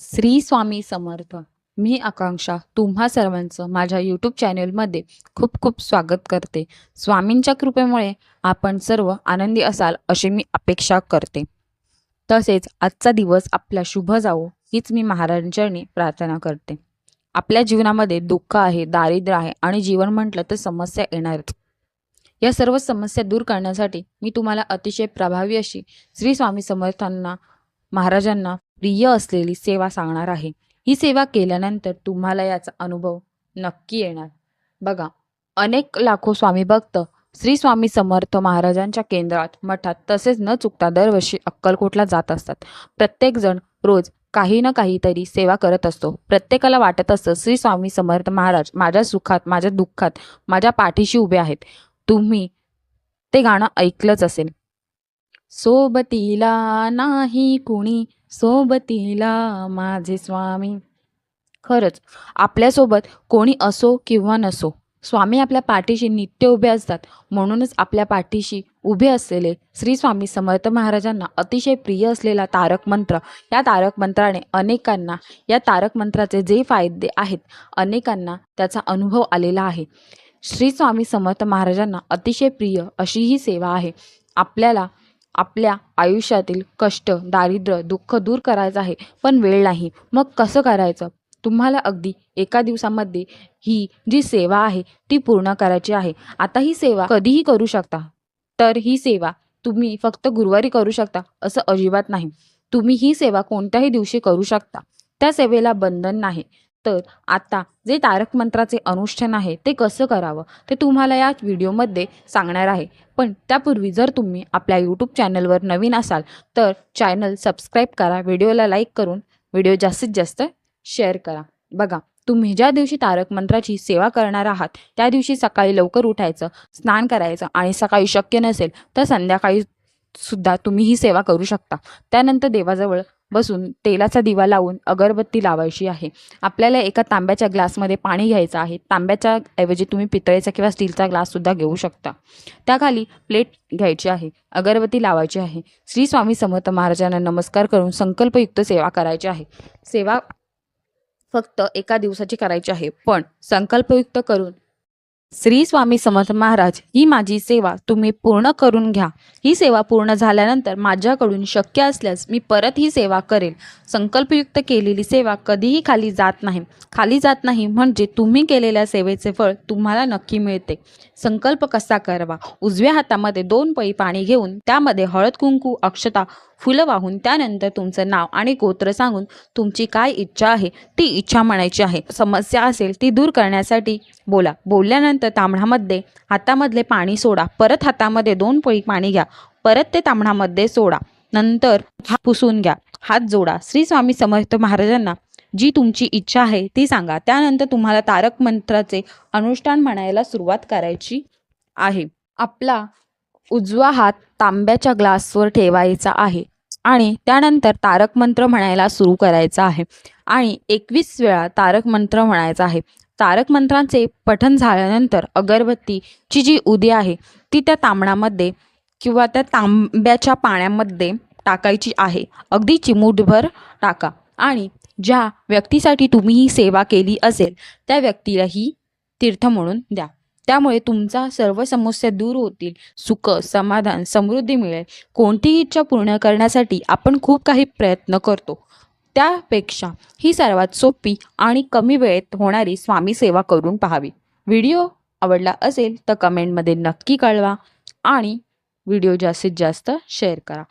श्री स्वामी समर्थ मी आकांक्षा तुम्हा सर्वांचं माझ्या यूट्यूब चॅनेलमध्ये खूप खूप स्वागत करते. स्वामींच्या कृपेमुळे आपण सर्व आनंदी असाल अशी मी अपेक्षा करते. तसेच आजचा दिवस आपला शुभ जावो हीच मी महाराजांचरणी प्रार्थना करते. आपल्या जीवनामध्ये दुःख आहे दारिद्र्य आहे आणि जीवन म्हटलं तर समस्या येणारच. या सर्व समस्या दूर करण्यासाठी मी तुम्हाला अतिशय प्रभावी अशी श्री स्वामी समर्थांना महाराजांना प्रिय असलेली सेवा सांगणार आहे. ही सेवा केल्यानंतर तुम्हाला याचा अनुभव नक्की येणार. बघा अनेक लाखो स्वामी भक्त श्री स्वामी समर्थ महाराजांच्या केंद्रात मठात तसेच न चुकता दरवर्षी अक्कलकोटला जात असतात. प्रत्येकजण रोज काही ना काहीतरी सेवा करत असतो. प्रत्येकाला वाटत असतं श्री स्वामी समर्थ महाराज माझ्या सुखात माझ्या दुःखात माझ्या पाठीशी उभे आहेत. तुम्ही ते गाणं ऐकलंच असेल. सोबतीला नाही कुणी सोबतीला माझे स्वामी. खरंच आपल्यासोबत कोणी असो किंवा नसो स्वामी आपल्या पाठीशी नित्य उभे असतात. म्हणूनच आपल्या पाठीशी उभे असलेले श्री स्वामी समर्थ महाराजांना अतिशय प्रिय असलेला तारक मंत्र या तारक मंत्राने अनेकांना या तारक मंत्राचे जे फायदे आहेत अनेकांना त्याचा अनुभव आलेला आहे. श्री स्वामी समर्थ महाराजांना अतिशय प्रिय अशी ही सेवा आहे. आपल्याला आपल्या आयुष्यातील कष्ट दारिद्र्य दुःख दूर करायचं आहे पण वेळ नाही. मग कसं करायचं? तुम्हाला अगदी एका दिवसामध्ये ही जी सेवा आहे ती पूर्ण करायची आहे. आता ही सेवा कधीही करू शकता. तर ही सेवा तुम्ही फक्त गुरुवारी करू शकता असं अजिबात नाही. तुम्ही ही सेवा कोणत्याही दिवशी करू शकता. त्या सेवेला बंधन नाही. तर आता जे तारक मंत्राचे अनुष्ठान आहे ते कसं करावं? ते तुम्हाला या व्हिडिओमध्ये सांगणार आहे. पण त्यापूर्वी जर तुम्ही आपल्या यूट्यूब चॅनलवर नवीन असाल तर चॅनल सबस्क्राईब करा व्हिडिओला लाईक करून व्हिडिओ जास्तीत जास्त शेअर करा. बघा तुम्ही ज्या दिवशी तारक मंत्राची सेवा करणार आहात त्या दिवशी सकाळी लवकर उठायचं स्नान करायचं आणि सकाळी शक्य नसेल तर संध्याकाळी सुद्धा तुम्ही ही सेवा करू शकता. त्यानंतर देवाजवळ बसून तेलाचा दिवा लावून अगरबत्ती लावायची आहे. आपल्याला एका तांब्याच्या ग्लासमध्ये पाणी घ्यायचं आहे. तांब्याच्या ऐवजी तुम्ही पितळेचा किंवा स्टीलचा ग्लाससुद्धा घेऊ शकता. त्याखाली प्लेट घ्यायची आहे. अगरबत्ती लावायची आहे. श्री स्वामी समर्थ महाराजांना नमस्कार करून संकल्पयुक्त सेवा करायची आहे. सेवा फक्त एका दिवसाची करायची आहे. पण संकल्पयुक्त करून श्री स्वामी समर्थ महाराज ही माझी सेवा तुम्ही पूर्ण करून घ्या. ही सेवा पूर्ण झाल्यानंतर माझ्याकडून शक्य असल्यास मी परत ही सेवा करेल संकल्पयुक्त केलेली सेवा कधीही खाली जात नाही. खाली जात नाही म्हणजे तुम्ही केलेल्या सेवेचे फळ तुम्हाला नक्की मिळते. संकल्प कसा करावा? उजव्या हातामध्ये दोन पई पाणी घेऊन त्यामध्ये हळद कुंकू अक्षता फुलं वाहून त्यानंतर तुमचं नाव आणि गोत्र सांगून तुमची काय इच्छा आहे ती इच्छा म्हणायची आहे. समस्या असेल ती दूर करण्यासाठी बोला. बोलल्यानंतर तांबणामध्ये हातामधले पाणी सोडा. परत हातामध्ये दोन पोळी पाणी घ्या. परत ते तांबणामध्ये सोडा. नंतर हात पुसून घ्या. हात जोडा. श्री स्वामी समर्थ महाराजांना जी तुमची इच्छा आहे ती सांगा. त्यानंतर तुम्हाला तारक मंत्राचे अनुष्ठान म्हणायला सुरुवात करायची आहे. आपला उजवा हात तांब्याच्या ग्लासवर ठेवायचा आहे. आणि त्यानंतर तारक मंत्र म्हणायला सुरू करायचा आहे. आणि एकवीस वेळा तारक मंत्र म्हणायचा आहे. तारक मंत्रांचे पठन झाल्यानंतर अगरबत्तीची जी उदी आहे ती त्या तांबणामध्ये किंवा त्या तांब्याच्या पाण्यामध्ये टाकायची आहे. अगदी चिमूटभर टाका. आणि ज्या व्यक्तीसाठी तुम्ही ही सेवा केली असेल त्या व्यक्तीलाही तीर्थ म्हणून द्या. त्यामुळे तुमचा सर्व समस्या दूर होतील. सुख समाधान समृद्धी मिळेल. कोणतीही इच्छा पूर्ण करण्यासाठी आपण खूप काही प्रयत्न करतो. त्यापेक्षा ही सर्वात सोपी आणि कमी वेळेत होणारी स्वामी सेवा करून पाहावी. व्हिडिओ आवडला असेल तर कमेंटमध्ये नक्की कळवा आणि व्हिडिओ जास्तीत जास्त शेअर करा.